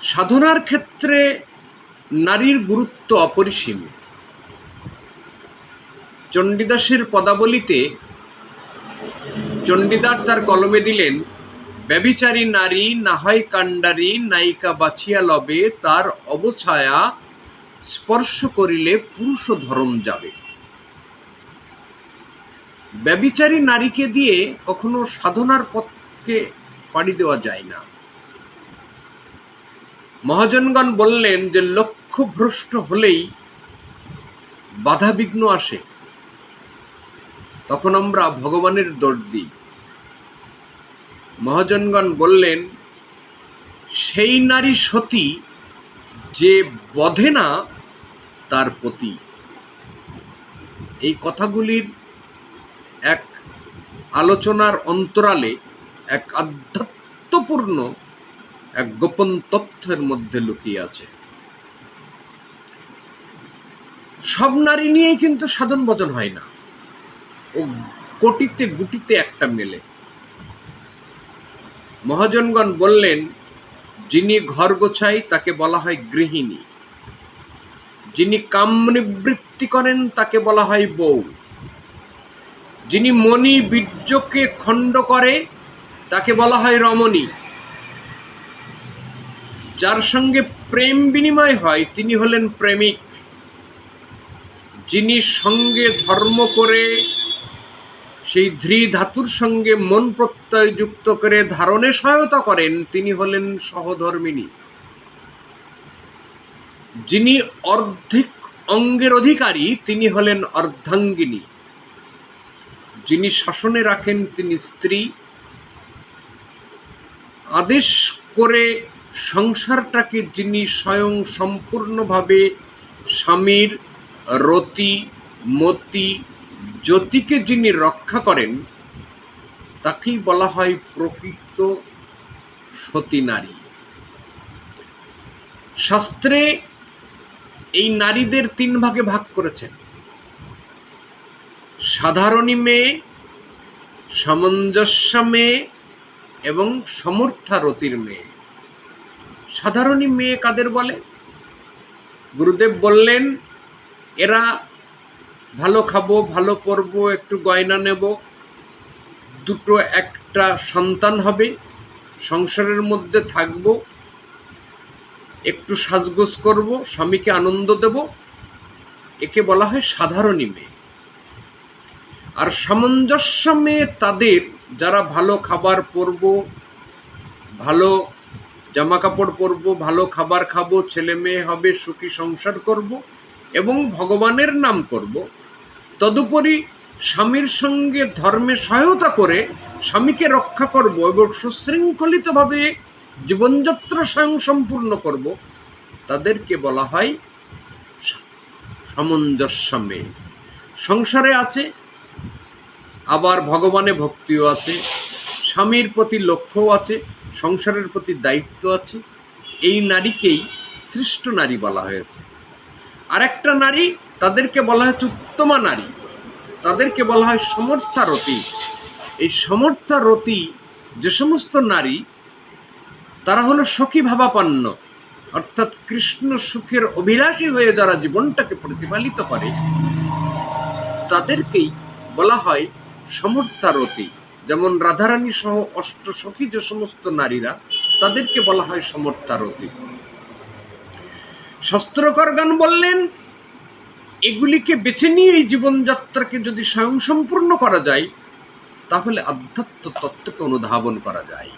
সাধনার ক্ষেত্রে নারীর গুরুত্ব অপরিসীম। চণ্ডীদাসের পদাবলিতে চণ্ডীদাস তার কলমে দিলেন ব্যবিচারী নারী না হয় কাণ্ডারী, নায়িকা বাছিয়া লবে, তার অবছায়া স্পর্শ করিলে পুরুষ ধর্ম যাবে। ব্যবিচারী নারীকে দিয়ে কখনো সাধনার পথকে পাড়ি দেওয়া যায় না। মহাজনগণ বললেন যে লক্ষ্য ভ্রষ্ট হলেই বাধাবিঘ্ন আসে। তখন আমরা ভগবানের দোষ দিই। মহাজনগণ বললেন, সেই নারী সতী যে বধে না, তার পতি। এই কথাগুলির এক আলোচনার অন্তরালে এক আধ্যাত্মপূর্ণ এক গোপন তথ্যের মধ্যে লুকিয়ে আছে। সব নারী নিয়েই কিন্তু সাধন ভজন হয় না। ও কোটিতে গুটিতে একটা মেলে। মহাজনগণ বললেন, যিনি ঘর গোছাই তাকে বলা হয় গৃহিণী। যিনি কামনিবৃত্তি করেন তাকে বলা হয় বউ। যিনি মণি বীর্যকে খণ্ড করে তাকে বলা হয় রমণী। যার সঙ্গে প্রেম বিনিময় হয়, তিনি হলেন প্রেমিক। যিনি সঙ্গে ধর্ম করে, সেই ধৃ ধাতুর সঙ্গে মন প্রত্যয় যুক্ত করে ধারণে সহায়তা করেন, তিনি হলেন সহধর্মিনী। যিনি অর্ধেক অঙ্গের অধিকারী, তিনি হলেন অর্ধাঙ্গিনী। যিনি শাসনে রাখেন, তিনি স্ত্রী। আদেশ করে সংসারটাকে যিনি স্বয়ং সম্পূর্ণভাবে স্বামীর রতি, মতি, জ্যোতিকে যিনি রক্ষা করেন, তাকেই বলা হয় প্রকৃত সতী নারী। শাস্ত্রে এই নারীদের তিন ভাগে ভাগ করেছেন। সাধারণী মেয়ে, সামঞ্জস্য মেয়ে এবং সমর্থারতির মেয়ে। সাধারণী মেয়ে কাদের বলে? গুরুদেব বললেন, এরা ভালো খাব, ভালো পরবো, একটু গয়না নেব। দুটো একটা সন্তান হবে, সংসারের মধ্যে থাকব, একটু সাজগোজ করব, স্বামীকে আনন্দ দেব। একে বলা হয় সাধারণী মেয়ে। আর সামঞ্জস্য মেয়ে তাদের যারা ভালো খাবার পরব, ভালো জামা কাপড় পরব, ভালো খাবার খাব, ছেলে মেয়ে হবে, সুখী সংসার করব এবং ভগবানের নাম করব। তদুপরি স্বামীর সঙ্গে ধর্মে সহায়তা করে স্বামীকে রক্ষা করব এবং সুশৃঙ্খলিতভাবে জীবনযাত্রা স্বয়ং সম্পূর্ণ করব। তাদেরকে বলা হয় সামঞ্জস্য মেয়ে সংসারে আছে, আবার ভগবানে ভক্তিও আছে, স্বামীর প্রতি লক্ষ্যও আছে সংসারের প্রতি দায়িত্ব আছে, এই নারীকেই সৃষ্ট নারী বলা হয়েছে। আরেকটা নারী, তাদেরকে বলা হয়েছে উত্তমা নারী। তাদেরকে বলা হয় সমর্থারতী এই সমর্থারতী যে সমস্ত নারী, তারা হলো সখী ভাবাপন্ন। অর্থাৎ কৃষ্ণ সুখের অভিলাষী হয়ে যারা জীবনটাকে প্রতিপালিত করে, তাদেরকেই বলা হয় সমর্থারতী যেমন রাধারানী সহ অষ্ট সখী যে সমস্ত নারীরা, তাদেরকে বলা হয় সমর্থারতী শাস্ত্রকরগান বললেন, এগুলিকে বেছে নিয়ে এই জীবনযাত্রাকে যদি স্বয়ংসম্পূর্ণ করা যায়, তাহলে আধ্যাত্ম তত্ত্বকে অনুধাবন করা যায়।